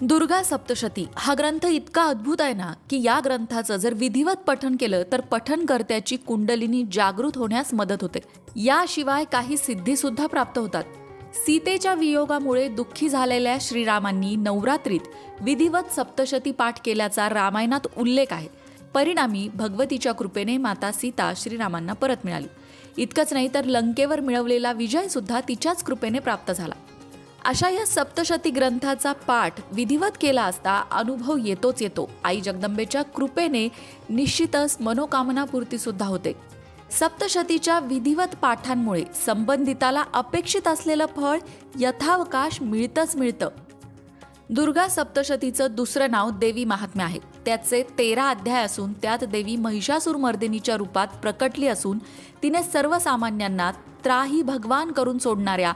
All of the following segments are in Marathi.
दुर्गा सप्तशती हा ग्रंथ इतका अद्भुत आहे ना की या ग्रंथाचं जर विधिवत पठण केलं तर पठणकर्त्याची कुंडलिनी जागृत होण्यास मदत होते. याशिवाय काही सिद्धी सुद्धा प्राप्त होतात. सीतेच्या वियोगामुळे दुःखी झालेल्या श्रीरामांनी नवरात्रीत विधिवत सप्तशती पाठ केल्याचा रामायणात उल्लेख आहे. परिणामी भगवतीच्या कृपेने माता सीता श्रीरामांना परत मिळाली. इतकंच नाही तर लंकेवर मिळवलेला विजय सुद्धा तिच्याच कृपेने प्राप्त झाला. अशा या सप्तशती ग्रंथाचा पाठ विधिवत केला असता अनुभव येतोच येतो. आई जगदंबेच्या कृपेने निश्चितच मनोकामनापूर्ती सुद्धा होते. सप्तशतीच्या विधिवत पाठांमुळे संबंधिताला अपेक्षित असलेलं फळ यथावकाश मिळतंच मिळतं. दुर्गा सप्तशतीचं दुसरं नाव देवी महात्म्य आहे. त्याचे तेरा अध्याय असून त्यात देवी महिषासूर मर्दिनीच्या रूपात प्रकटली असून तिने सर्वसामान्यांना त्राही भगवान करून सोडणाऱ्या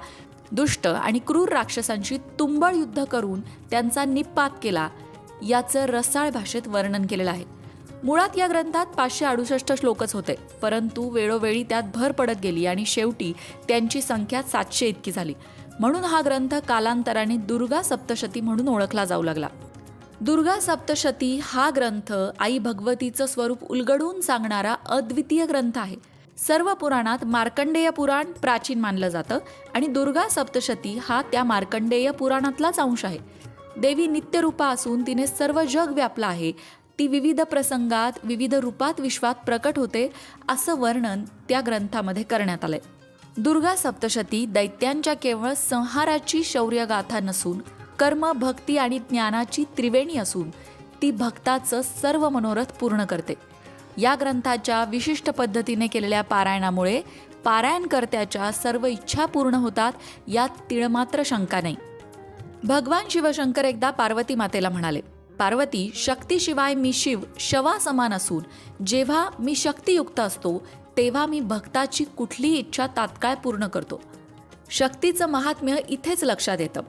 दुष्ट आणि क्रूर राक्षसांशी तुंबळ युद्ध करून त्यांचा निपात केला. याचं रसाळ भाषेत वर्णन केलेलं आहे. मुळात या ग्रंथात पाचशे अडुसष्ट श्लोकच होते परंतु वेळोवेळी त्यात भर पडत गेली आणि शेवटी त्यांची संख्या सातशे इतकी झाली. म्हणून हा ग्रंथ कालांतराने दुर्गा सप्तशती म्हणून ओळखला जाऊ लागला. दुर्गा सप्तशती हा ग्रंथ आई भगवतीचं स्वरूप उलगडून सांगणारा अद्वितीय ग्रंथ आहे. सर्व पुराणात मार्कंडेय पुराण प्राचीन मानलं जातं आणि दुर्गा सप्तशती हा त्या मार्कंडेय पुराणातलाच अंश आहे. देवी नित्यरूपा असून तिने सर्व जग व्यापलं आहे. ती विविध प्रसंगात विविध रूपात विश्वात प्रकट होते असं वर्णन त्या ग्रंथामध्ये करण्यात आलंय. दुर्गा सप्तशती दैत्यांच्या केवळ संहाराची शौर्यगाथा नसून कर्म भक्ती आणि ज्ञानाची त्रिवेणी असून ती भक्ताचं सर्व मनोरथ पूर्ण करते. या ग्रंथाच्या विशिष्ट पद्धतीने केलेल्या पारायणामुळे पारायणकर्त्याच्या सर्व इच्छा पूर्ण होतात यात तिळमात्र शंका नाही. भगवान शिवशंकर एकदा पार्वती मातेला म्हणाले पार्वती शक्तीशिवाय मी शिव शवा समान असून जेव्हा मी शक्तियुक्त असतो तेव्हा मी भक्ताची कुठलीही इच्छा तात्काळ पूर्ण करतो. शक्तीचं महात्म्य इथेच लक्षात येतं.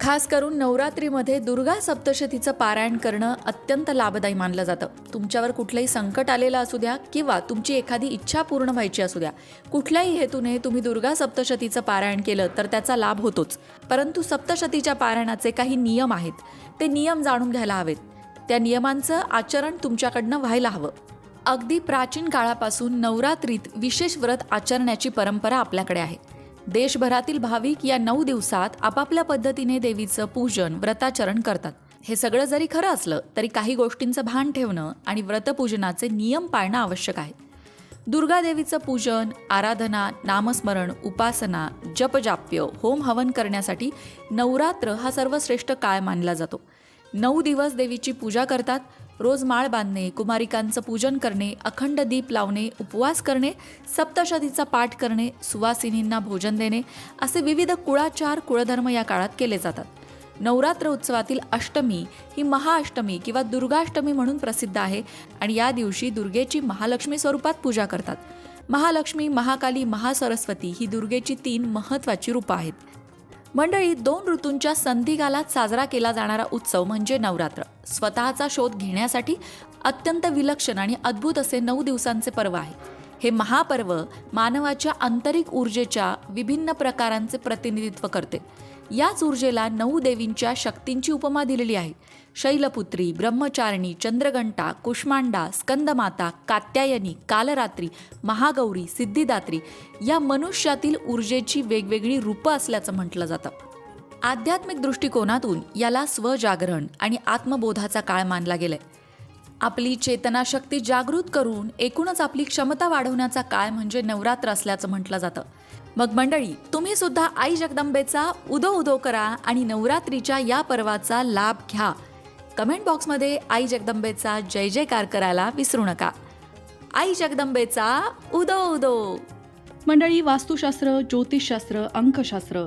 खास करून नवरात्रीमध्ये दुर्गा सप्तशतीचं पारायण करणं अत्यंत लाभदायी मानलं जातं. तुमच्यावर कुठलंही संकट आलेलं असू द्या किंवा तुमची एखादी इच्छा पूर्ण व्हायची असू द्या. कुठल्याही हेतूने तुम्ही दुर्गा सप्तशतीचं पारायण केलं तर त्याचा लाभ होतोच. परंतु सप्तशतीच्या पारायणाचे काही नियम आहेत. ते नियम जाणून घ्यायला हवेत. त्या नियमांचं आचरण तुमच्याकडनं व्हायला हवं. अगदी प्राचीन काळापासून नवरात्रीत विशेष व्रत आचरण्याची परंपरा आपल्याकडे आहे. देशभरातील भाविक या नऊ दिवसात आपापल्या पद्धतीने देवीचं पूजन व्रताचरण करतात. हे सगळं जरी खरं असलं तरी काही गोष्टींचं भान ठेवणं आणि व्रतपूजनाचे नियम पाळणं आवश्यक आहे. दुर्गादेवीचं पूजन आराधना नामस्मरण उपासना जपजाप्य होम हवन करण्यासाठी नवरात्र हा सर्वश्रेष्ठ काळ मानला जातो. नऊ दिवस देवीची पूजा करतात रोज माळ बांधणे कुमारिकांचं पूजन करणे अखंड दीप लावणे उपवास करणे सप्तशतीचा पाठ करणे सुवासिनींना भोजन देणे असे विविध कुळाचार कुळधर्म या काळात केले जातात. नवरात्र उत्सवातील अष्टमी ही महाअष्टमी किंवा दुर्गाष्टमी म्हणून प्रसिद्ध आहे आणि या दिवशी दुर्गेची महालक्ष्मी स्वरूपात पूजा करतात. महालक्ष्मी महाकाली महासरस्वती ही दुर्गेची तीन महत्त्वाची रूपं आहेत. मंडळी दोन ऋतूंच्या संधिकालात साजरा केला जाणारा उत्सव म्हणजे नवरात्र. स्वतःचा शोध घेण्यासाठी अत्यंत विलक्षण आणि अद्भुत असे नऊ दिवसांचे पर्व आहे. हे महापर्व मानवाच्या आंतरिक ऊर्जेच्या विभिन्न प्रकारांचे प्रतिनिधित्व करते. याच ऊर्जेला नऊ देवींच्या शक्तींची उपमा दिलेली आहे. शैलपुत्री ब्रह्मचारिणी चंद्रघंटा कुष्मांडा स्कंदमाता कात्यायनी कालरात्री महागौरी सिद्धिदात्री या मनुष्यातील ऊर्जेची वेगवेगळी रूपं असल्याचं म्हटलं जातं. आध्यात्मिक दृष्टिकोनातून याला स्वजागरण आणि आत्मबोधाचा काळ मानला गेलाय. आपली चेतनाशक्ती जागृत करून एकूणच आपली क्षमता वाढवण्याचा काळ म्हणजे नवरात्र असल्याचं म्हटलं जातं. मग मंडळी तुम्ही सुद्धा आई जगदंबेचा उदो उदो करा आणि नवरात्रीच्या या पर्वाचा लाभ घ्या. कमेंट बॉक्समध्ये आई जगदंबेचा जय जयकार करायला विसरू नका. आई जगदंबेचा उदो उदो. मंडळी वास्तुशास्त्र ज्योतिषशास्त्र अंकशास्त्र